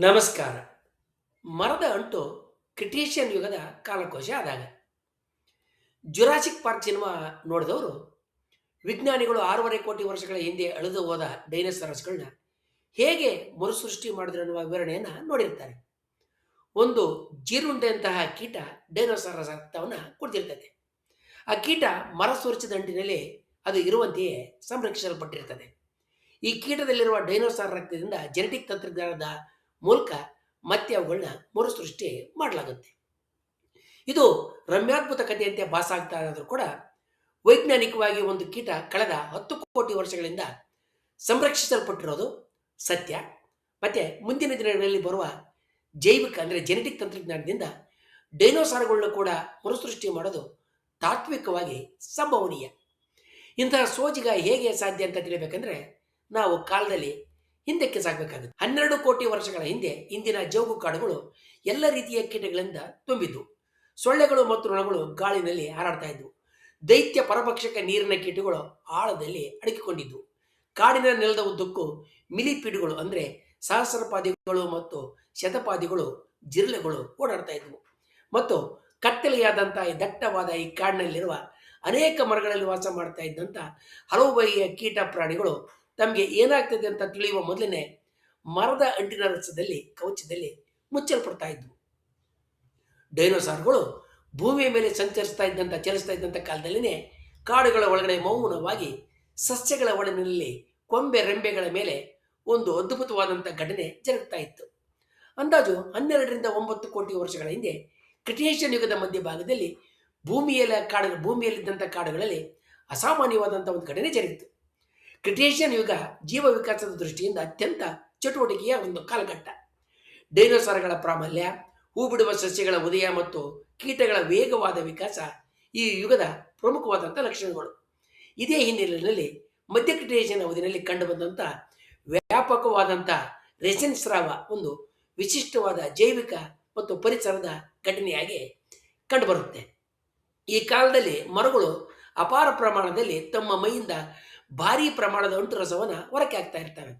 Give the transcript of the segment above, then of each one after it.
ನಮಸ್ಕಾರ. ಮರದ ಅಂಟು ಕ್ರಿಟೇಷಿಯನ್ ಯುಗದ ಕಾಲಕೋಶ ಆದಾಗ. ಜುರಾಸಿಕ್ ಪಾರ್ಕ್ ಸಿನಿಮಾ ನೋಡಿದವರು ವಿಜ್ಞಾನಿಗಳು ಆರೂವರೆ ಕೋಟಿ ವರ್ಷಗಳ ಹಿಂದೆ ಅಳೆದು ಹೋದ ಡೈನೋಸಾರಸ್ಗಳನ್ನ ಹೇಗೆ ಮರುಸೃಷ್ಟಿ ಮಾಡಿದ್ರು ಅನ್ನುವ ವಿವರಣೆಯನ್ನು ನೋಡಿರ್ತಾರೆ. ಒಂದು ಜೀರುಂಡೆಯಂತಹ ಕೀಟ ಡೈನೋಸಾರಸ್ ರಕ್ತವನ್ನು ಕುಡಿದಿರ್ತದೆ. ಆ ಕೀಟ ಮರ ಸುರಿಸಿದ ಅಂಟಿನಲ್ಲಿ ಅದು ಇರುವಂತೆಯೇ ಸಂರಕ್ಷಿಸಲ್ಪಟ್ಟಿರ್ತದೆ. ಈ ಕೀಟದಲ್ಲಿರುವ ಡೈನೋಸಾರ್ ರಕ್ತದಿಂದ ಜೆನೆಟಿಕ್ ತಂತ್ರಜ್ಞಾನದ ಮೂಲಕ ಮತ್ತೆ ಅವುಗಳನ್ನ ಮರುಸೃಷ್ಟಿ ಮಾಡಲಾಗುತ್ತೆ. ಇದು ರಮ್ಯಾದ್ಭುತ ಕಥೆಯಂತೆ ಭಾಸ ಆಗ್ತಾ ಇರೋದ್ರೂ ಕೂಡ ವೈಜ್ಞಾನಿಕವಾಗಿ ಒಂದು ಕೀಟ ಕಳೆದ ಹತ್ತು ಕೋಟಿ ವರ್ಷಗಳಿಂದ ಸಂರಕ್ಷಿಸಲ್ಪಟ್ಟಿರೋದು ಸತ್ಯ. ಮತ್ತೆ ಮುಂದಿನ ದಿನಗಳಲ್ಲಿ ಬರುವ ಜೈವಿಕ ಅಂದರೆ ಜೆನೆಟಿಕ್ ತಂತ್ರಜ್ಞಾನದಿಂದ ಡೈನೋಸಾರ್ಗಳನ್ನ ಕೂಡ ಮರುಸೃಷ್ಟಿ ಮಾಡೋದು ತಾತ್ವಿಕವಾಗಿ ಸಂಭವನೀಯ. ಇಂತಹ ಸೋಜಿಗ ಹೇಗೆ ಸಾಧ್ಯ ಅಂತ ತಿಳಿಬೇಕಂದ್ರೆ, ನಾವು ಕಾಲದಲ್ಲಿ ಹಿಂದಕ್ಕೆ ಸಾಗಬೇಕಾಗುತ್ತೆ ಹನ್ನೆರಡು ಕೋಟಿ ವರ್ಷಗಳ ಹಿಂದೆ ಇಂದಿನ ಜೋಗು ಕಾಡುಗಳು ಎಲ್ಲ ರೀತಿಯ ಕೀಟಗಳಿಂದ ತುಂಬಿದ್ವು ಸೊಳ್ಳೆಗಳು ಮತ್ತು ನೊಣಗಳು ಗಾಳಿನಲ್ಲಿ ಹಾರಾಡ್ತಾ ಇದ್ವು. ದೈತ್ಯ ಪರಭಕ್ಷಕ ನೀರಿನ ಕೀಟಗಳು ಆಳದಲ್ಲಿ ಅಡಗಿಕೊಂಡಿದ್ವು ಕಾಡಿನ ನೆಲದ ಉದ್ದಕ್ಕೂ ಮಿಲಿಪೀಡುಗಳು ಅಂದರೆ ಸಹಸ್ರಪಾದಿಗಳು ಮತ್ತು ಶತಪಾದಿಗಳು ಜಿರಳೆಗಳು ಓಡಾಡ್ತಾ ಇದ್ವು. ಮತ್ತು ಕತ್ತಲೆಯಾದಂತಹ ಈ ದಟ್ಟವಾದ ಈ ಕಾಡಿನಲ್ಲಿರುವ ಅನೇಕ ಮರಗಳಲ್ಲಿ ವಾಸ ಮಾಡ್ತಾ ಇದ್ದಂಥ ಹಲವು ಬಗೆಯ ಕೀಟ ಪ್ರಾಣಿಗಳು ತಮಗೆ ಏನಾಗ್ತದೆ ಅಂತ ತಿಳಿಯುವ ಮೊದಲನೇ ಮರದ ಅಂಟಿನ ರಸದಲ್ಲಿ, ಕವಚದಲ್ಲಿ ಮುಚ್ಚಲ್ಪಡ್ತಾ ಇದ್ವು. ಡೈನೋಸಾರ್ಗಳು ಭೂಮಿಯ ಮೇಲೆ ಸಂಚರಿಸ್ತಾ ಇದ್ದಂಥ ಚಲಿಸ್ತಾ ಇದ್ದಂಥ ಕಾಲದಲ್ಲಿನೇ ಕಾಡುಗಳ ಒಳಗಡೆ ಮೌನವಾಗಿ ಸಸ್ಯಗಳ ಒಳಗಿನಲ್ಲಿ ಕೊಂಬೆ ರೆಂಬೆಗಳ ಮೇಲೆ ಒಂದು ಅದ್ಭುತವಾದಂಥ ಘಟನೆ ಜರುಗ್ತಾ ಇತ್ತು. ಅಂದಾಜು ಹನ್ನೆರಡರಿಂದ ಒಂಬತ್ತು ಕೋಟಿ ವರ್ಷಗಳ ಹಿಂದೆ ಕ್ರಿಟೇಷನ್ ಯುಗದ ಮಧ್ಯಭಾಗದಲ್ಲಿ ಭೂಮಿಯಲ್ಲ ಕಾಡು ಭೂಮಿಯಲ್ಲಿದ್ದಂಥ ಕಾಡುಗಳಲ್ಲಿ ಅಸಾಮಾನ್ಯವಾದಂಥ ಒಂದು ಘಟನೆ ಜರುಗಿತು. ಕ್ರಿಟೇಷಿಯನ್ ಯುಗ ಜೀವ ವಿಕಾಸದ ದೃಷ್ಟಿಯಿಂದ ಅತ್ಯಂತ ಚಟುವಟಿಕೆಯ ಒಂದು ಕಾಲಘಟ್ಟ. ಡೈನೋಸಾರ್ಗಳ ಪ್ರಾಬಲ್ಯ ಹೂ ಬಿಡುವ ಸಸ್ಯಗಳ ಉದಯ ಮತ್ತು ಕೀಟಗಳ ವೇಗವಾದ ವಿಕಾಸ ಈ ಯುಗದ ಪ್ರಮುಖವಾದಂಥ ಲಕ್ಷಣಗಳು. ಇದೇ ಹಿನ್ನೆಲೆಯಲ್ಲಿ ಮಧ್ಯ ಕ್ರಿಟೇಷಿಯನ್ ಅವಧಿಯಲ್ಲಿ ಕಂಡುಬಂದಂಥ ವ್ಯಾಪಕವಾದಂಥ ರೆಸಿನ್ ಸ್ರಾವ ಒಂದು ವಿಶಿಷ್ಟವಾದ ಜೈವಿಕ ಮತ್ತು ಪರಿಸರದ ಘಟನೆಯಾಗಿ ಕಂಡುಬರುತ್ತೆ. ಈ ಕಾಲದಲ್ಲಿ ಮರಗಳು ಅಪಾರ ಪ್ರಮಾಣದಲ್ಲಿ ತಮ್ಮ ಮೈಯಿಂದ ಭಾರಿ ಪ್ರಮಾಣದ ಅಂಟು ರಸವನ್ನ ಹೊರಕ್ಕೆ ಹಾಕ್ತಾ ಇರ್ತವೆ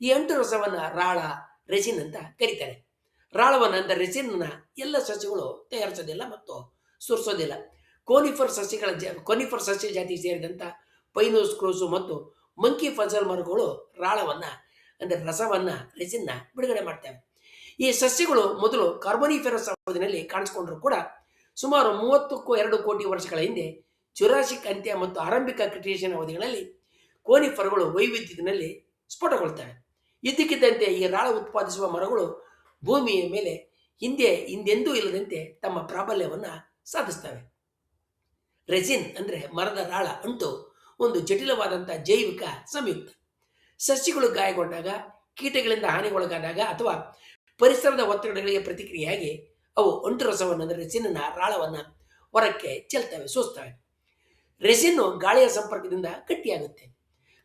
ಈ ಅಂಟು ರಸವನ್ನು ರಾಳ ರೆಸಿನ್ ಅಂತ ಕರೀತಾರೆ. ರಾಳವನ್ನು ಅಂದರೆ ರೆಸಿನ್ನ ಎಲ್ಲ ಸಸ್ಯಗಳು ತಯಾರಿಸೋದಿಲ್ಲ ಮತ್ತು ಸುರಿಸೋದಿಲ್ಲ. ಕೋನಿಫರ್ ಸಸ್ಯಗಳ ಜ, ಕೋನಿಫರ್ ಸಸ್ಯ ಜಾತಿ ಸೇರಿದಂಥ ಪೈನೋಸ್, ಕ್ರೋಸು ಮತ್ತು ಮಂಕಿ ಫಸಲ್ ಮರಗಳು ರಾಳವನ್ನ ಅಂದರೆ ರಸವನ್ನ ರೆಸಿನ್ನ ಬಿಡುಗಡೆ ಮಾಡ್ತವೆ. ಈ ಸಸ್ಯಗಳು ಮೊದಲು ಕಾರ್ಬೋನಿಫೆರಸ್ ಅವಧಿನಲ್ಲಿ ಕಾಣಿಸ್ಕೊಂಡ್ರು ಕೂಡ ಸುಮಾರು ಮೂವತ್ತಕ್ಕೂ ಎರಡು ಕೋಟಿ ವರ್ಷಗಳ ಹಿಂದೆ ಜುರಾಸಿಕ್ ಅಂತ್ಯ ಮತ್ತು ಆರಂಭಿಕ ಕ್ರಿಟೇಷನ್ ಅವಧಿಗಳಲ್ಲಿ ಕೋನಿಫರ್ಗಳು ವೈವಿಧ್ಯದಲ್ಲಿ ಸ್ಫೋಟಗೊಳ್ತವೆ. ಇದ್ದಕ್ಕಿದ್ದಂತೆ ಈ ರಾಳ ಉತ್ಪಾದಿಸುವ ಮರಗಳು ಭೂಮಿಯ ಮೇಲೆ ಹಿಂದೆ ಹಿಂದೆಂದೂ ಇಲ್ಲದಂತೆ ತಮ್ಮ ಪ್ರಾಬಲ್ಯವನ್ನು ಸಾಧಿಸ್ತವೆ. ರೆಸಿನ್ ಅಂದರೆ ಮರದ ರಾಳ ಅಂಟು ಒಂದು ಜಟಿಲವಾದಂಥ ಜೈವಿಕ ಸಂಯುಕ್ತ. ಸಸ್ಯಗಳು ಗಾಯಗೊಂಡಾಗ, ಕೀಟಗಳಿಂದ ಹಾನಿಗೊಳಗಾದಾಗ ಅಥವಾ ಪರಿಸರದ ಒತ್ತಡಗಳಿಗೆ ಪ್ರತಿಕ್ರಿಯೆಯಾಗಿ ಅವು ಅಂಟು ರಸವನ್ನು ಅಂದರೆ ರೆಸಿನ್ನ ರಾಳವನ್ನು ಹೊರಕ್ಕೆ ಚೆಲ್ತವೆ, ಸೋಸ್ತವೆ. ರೆಸಿನ್ನು ಗಾಳಿಯ ಸಂಪರ್ಕದಿಂದ ಗಟ್ಟಿಯಾಗುತ್ತೆ.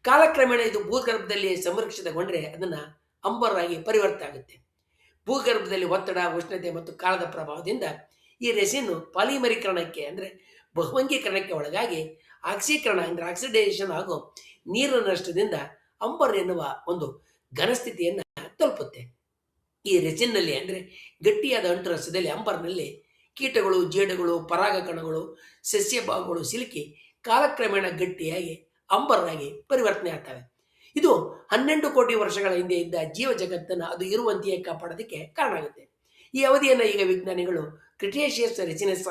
ಕಾಲಕ್ರಮೇಣ ಇದು ಭೂಗರ್ಭದಲ್ಲಿ ಸಂರಕ್ಷಿತಗೊಂಡ್ರೆ ಅದನ್ನು ಅಂಬರಾಗಿ ಪರಿವರ್ತ ಪರಿವರ್ತನೆ ಆಗುತ್ತೆ. ಭೂಗರ್ಭದಲ್ಲಿ ಒತ್ತಡ, ಉಷ್ಣತೆ ಮತ್ತು ಕಾಲದ ಪ್ರಭಾವದಿಂದ ಈ ರೆಸಿನ್ನು ಪಾಲಿಮರೀಕರಣಕ್ಕೆ ಅಂದರೆ ಬಹುವಂಗೀಕರಣಕ್ಕೆ ಒಳಗಾಗಿ ಆಕ್ಸೀಕರಣ ಅಂದರೆ ಆಕ್ಸಿಡೇಷನ್ ಹಾಗೂ ನೀರಿನ ನಷ್ಟದಿಂದ ಅಂಬರ್ ಎನ್ನುವ ಒಂದು ಘನಸ್ಥಿತಿಯನ್ನು ತಲುಪುತ್ತೆ. ಈ ರೆಸಿನ್ನಲ್ಲಿ ಅಂದರೆ ಗಟ್ಟಿಯಾದ ಅಂಟು ರಸದಲ್ಲಿ ಅಂಬರ್ನಲ್ಲಿ ಕೀಟಗಳು, ಜೇಡುಗಳು ಪರಾಗ ಕಣಗಳು ಸಸ್ಯ ಭಾಗಗಳು ಸಿಲುಕಿ ಕಾಲಕ್ರಮೇಣ ಗಟ್ಟಿಯಾಗಿ ಅಂಬರ್ ಆಗಿ ಪರಿವರ್ತನೆ ಆಗ್ತವೆ. ಇದು ಹನ್ನೆರಡು ಕೋಟಿ ವರ್ಷಗಳ ಹಿಂದೆ ಇದ್ದ ಜೀವ ಜಗತ್ತನ್ನು ಅದು ಇರುವಂತೆಯೇ ಕಾಪಾಡೋದಕ್ಕೆ ಕಾರಣ ಆಗುತ್ತೆ. ಈ ಅವಧಿಯನ್ನು ಈಗ ವಿಜ್ಞಾನಿಗಳು ಕ್ರಿಟೇಷಿಯಸ್ ರೆಸಿನೆಸ್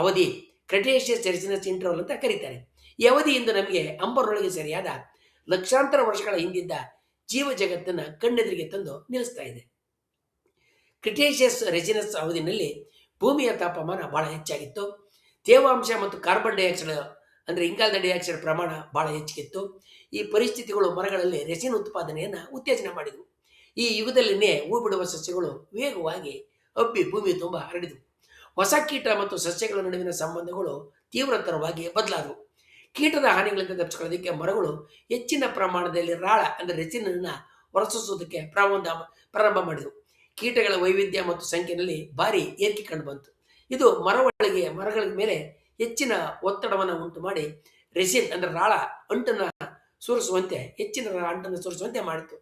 ಅವಧಿ ಕ್ರಿಟೇಷಿಯಸ್ ರೆಸಿನೆಸ್ ಇಂಟ್ರೋಲ್ ಅಂತ ಕರೀತಾರೆ. ಈ ಅವಧಿಯಿಂದ ನಮಗೆ ಅಂಬರ್ನೊಳಗೆ ಸರಿಯಾದ ಲಕ್ಷಾಂತರ ವರ್ಷಗಳ ಹಿಂದಿದ್ದ ಜೀವ ಜಗತ್ತನ್ನು ಕಣ್ಣೆದುರಿಗೆ ತಂದು ನಿಲ್ಲಿಸ್ತಾ ಇದೆ. ಕ್ರಿಟೇಷಿಯಸ್ ರೆಜಿನಸ್ ಅವಧಿನಲ್ಲಿ ಭೂಮಿಯ ತಾಪಮಾನ ಬಹಳ ಹೆಚ್ಚಾಗಿತ್ತು. ತೇವಾಂಶ ಮತ್ತು ಕಾರ್ಬನ್ ಡೈಆಕ್ಸೈಡ್ ಅಂದರೆ ಇಂಗಾಲದ ಡೈಆಕ್ಸೈಡ್ ಪ್ರಮಾಣ ಬಹಳ ಹೆಚ್ಚಿಗಿತ್ತು. ಈ ಪರಿಸ್ಥಿತಿಗಳು ಮರಗಳಲ್ಲಿ ರೆಸಿನ್ ಉತ್ಪಾದನೆಯನ್ನು ಉತ್ತೇಜನ ಮಾಡಿದವು. ಈ ಯುಗದಲ್ಲಿನೇ ಹೂ ಬಿಡುವ ಸಸ್ಯಗಳು ವೇಗವಾಗಿ ಹಬ್ಬಿ ಭೂಮಿ ತುಂಬ ಹರಡಿದವು. ಹೊಸ ಕೀಟ ಮತ್ತು ಸಸ್ಯಗಳ ನಡುವಿನ ಸಂಬಂಧಗಳು ತೀವ್ರತರವಾಗಿ ಬದಲಾದವು. ಕೀಟದ ಹಾನಿಗಳಿಂದ ತಪ್ಪಿಸ್ಕೊಳ್ಳೋದಕ್ಕೆ ಮರಗಳು ಹೆಚ್ಚಿನ ಪ್ರಮಾಣದಲ್ಲಿ ರಾಳ ಅಂದರೆ ರೆಸಿನನ್ನು ಹೊರಸೂಸುವುದಕ್ಕೆ ಪ್ರಾರಂಭ ಪ್ರಾರಂಭ ಮಾಡಿದವು. ಕೀಟಗಳ ವೈವಿಧ್ಯ ಮತ್ತು ಸಂಖ್ಯೆಯಲ್ಲಿ ಭಾರಿ ಏರಿಕೆ ಕಂಡು ಬಂತು. ಇದು ಮರಗಳಿಗೆ ಮರಗಳ ಮೇಲೆ ಹೆಚ್ಚಿನ ಒತ್ತಡವನ್ನು ಉಂಟು ಮಾಡಿ ರೆಸಿನ್ ಅಂದ್ರೆ ರಾಳ ಅಂಟನ್ನು ಸುರಿಸುವಂತೆ, ಹೆಚ್ಚಿನ ಅಂಟನ್ನು ಸುರಿಸುವಂತೆ ಮಾಡಿತು.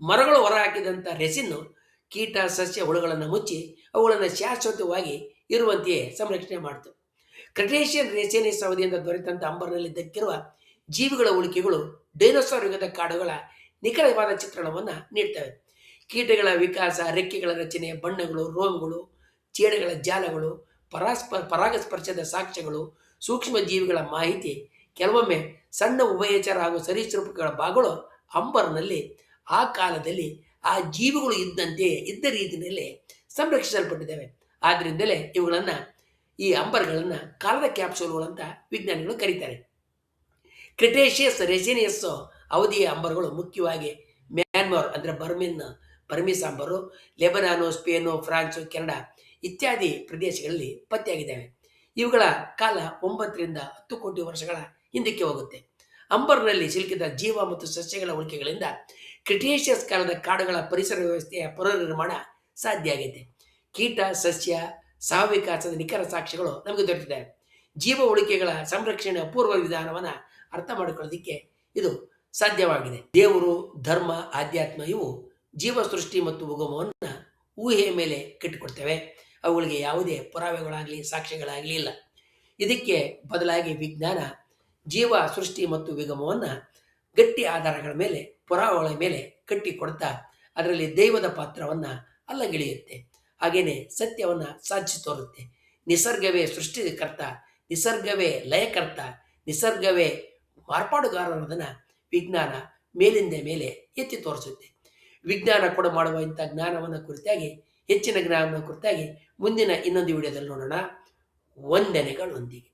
ಮರಗಳು ಹೊರಹಾಕಿದಂಥ ರೆಸಿನ್ನು ಕೀಟ, ಸಸ್ಯ, ಹುಳುಗಳನ್ನು ಮುಚ್ಚಿ ಅವುಗಳನ್ನು ಶಾಶ್ವತವಾಗಿ ಇರುವಂತೆಯೇ ಸಂರಕ್ಷಣೆ ಮಾಡಿತು. ಕ್ರಿಟೇಷಿಯನ್ ರೇಸಿಯನಿಸ್ ಅವಧಿಯಿಂದ ದೊರೆತಂಥ ಅಂಬರ್ನಲ್ಲಿ ದಕ್ಕಿರುವ ಜೀವಿಗಳ ಉಳಿಕೆಗಳು ಡೈನೋಸಾರ್ ಯುಗದ ಕಾಡುಗಳ ನಿಖರವಾದ ಚಿತ್ರಣವನ್ನು ನೀಡ್ತವೆ. ಕೀಟಗಳ ವಿಕಾಸ, ರೆಕ್ಕೆಗಳ ರಚನೆ, ಬಣ್ಣಗಳು ರೋಮಗಳು ಚೇಡಗಳ ಜಾಲಗಳು ಪರಾಸ್ಪ, ಪರಾಗಸ್ಪರ್ಶದ ಸಾಕ್ಷ್ಯಗಳು, ಸೂಕ್ಷ್ಮ ಜೀವಿಗಳ ಮಾಹಿತಿ, ಕೆಲವೊಮ್ಮೆ ಸಣ್ಣ ಉಭಯಚರ ಹಾಗೂ ಸರೀಸೃಪಗಳ ಭಾಗಗಳು ಅಂಬರ್ನಲ್ಲಿ ಆ ಕಾಲದಲ್ಲಿ ಆ ಜೀವಿಗಳು ಇದ್ದಂತೆ, ಇದ್ದ ರೀತಿಯಲ್ಲಿ ಸಂರಕ್ಷಿಸಲ್ಪಟ್ಟಿದ್ದಾವೆ. ಆದ್ದರಿಂದಲೇ ಇವುಗಳನ್ನು, ಈ ಅಂಬರ್ಗಳನ್ನು ಕಾಲದ ಕ್ಯಾಪ್ಸೂಲ್ಗಳು ಅಂತ ವಿಜ್ಞಾನಿಗಳು ಕರೀತಾರೆ. ಕ್ರಿಟೇಷಿಯಸ್ ರೆಸಿನಿಯಸ್ ಅವಧಿಯ ಅಂಬರ್ಗಳು ಮುಖ್ಯವಾಗಿ ಮ್ಯಾನ್ಮಾರ್, ಅಂದರೆ ಬರ್ಮಿನ್, Burmese amber, Lebanon, Spain, France, Canada ಇತ್ಯಾದಿ ಪ್ರದೇಶಗಳಲ್ಲಿ ಪತ್ತೆಯಾಗಿದ್ದಾವೆ. ಇವುಗಳ ಕಾಲ ಒಂಬತ್ತರಿಂದ ಹತ್ತು ಕೋಟಿ ವರ್ಷಗಳ ಹಿಂದಕ್ಕೆ ಹೋಗುತ್ತೆ. ಅಂಬರ್ನಲ್ಲಿ ಸಿಲುಕಿದ ಜೀವ ಮತ್ತು ಸಸ್ಯಗಳ ಉಳಿಕೆಗಳಿಂದ ಕ್ರಿಟೇಷಿಯಸ್ ಕಾಲದ ಕಾಡುಗಳ ಪರಿಸರ ವ್ಯವಸ್ಥೆಯ ಪುನರ್ನಿರ್ಮಾಣ ಸಾಧ್ಯ ಆಗೈತೆ. ಕೀಟ, ಸಸ್ಯ ಸಹವಿಕಾಸದ ನಿಖರ ಸಾಕ್ಷ್ಯಗಳು ನಮಗೆ ದೊರೆತಿದೆ. ಜೀವ ಉಳಿಕೆಗಳ ಸಂರಕ್ಷಣೆ ಅಪೂರ್ವ ವಿಧಾನವನ್ನು ಅರ್ಥ ಮಾಡಿಕೊಳ್ಳೋದಕ್ಕೆ ಇದು ಸಾಧ್ಯವಾಗಿದೆ. ದೇವರು, ಧರ್ಮ, ಆಧ್ಯಾತ್ಮ ಇವು ಜೀವ ಸೃಷ್ಟಿ ಮತ್ತು ಉಗಮವನ್ನು ಊಹೆಯ ಮೇಲೆ ಕಟ್ಟಿಕೊಡ್ತೇವೆ. ಅವುಗಳಿಗೆ ಯಾವುದೇ ಪುರಾವೆಗಳಾಗಲಿ, ಸಾಕ್ಷ್ಯಗಳಾಗಲಿ ಇಲ್ಲ. ಇದಕ್ಕೆ ಬದಲಾಗಿ ವಿಜ್ಞಾನ, ಜೀವ ಸೃಷ್ಟಿ ಮತ್ತು ವಿಗಮವನ್ನು ಗಟ್ಟಿ ಆಧಾರಗಳ ಮೇಲೆ, ಪುರಾವೆಗಳ ಮೇಲೆ ಕಟ್ಟಿಕೊಡ್ತಾ ಅದರಲ್ಲಿ ದೈವದ ಪಾತ್ರವನ್ನು ಅಲ್ಲಗಿಳಿಯುತ್ತೆ. ಹಾಗೆಯೇ ಸತ್ಯವನ್ನು ಸಾಧಿಸಿ ತೋರುತ್ತೆ. ನಿಸರ್ಗವೇ ಸೃಷ್ಟಿಕರ್ತ, ನಿಸರ್ಗವೇ ಲಯಕರ್ತ, ನಿಸರ್ಗವೇ ಮಾರ್ಪಾಡುಗಾರ ಅನ್ನೋದನ್ನು ವಿಜ್ಞಾನ ಮೇಲಿಂದ ಮೇಲೆ ಎತ್ತಿ ತೋರಿಸುತ್ತೆ. ವಿಜ್ಞಾನ ಕೂಡ ಮಾಡುವ ಇಂಥ ಜ್ಞಾನವನ್ನು ಕುರಿತಾಗಿ ಹೆಚ್ಚಿನ ಜ್ಞಾನವನ್ನು ಕುರಿತಾಗಿ ಮುಂದಿನ ಇನ್ನೊಂದು ವಿಡಿಯೋದಲ್ಲಿ ನೋಡೋಣ. ವಂದನೆಗಳೊಂದಿಗೆ.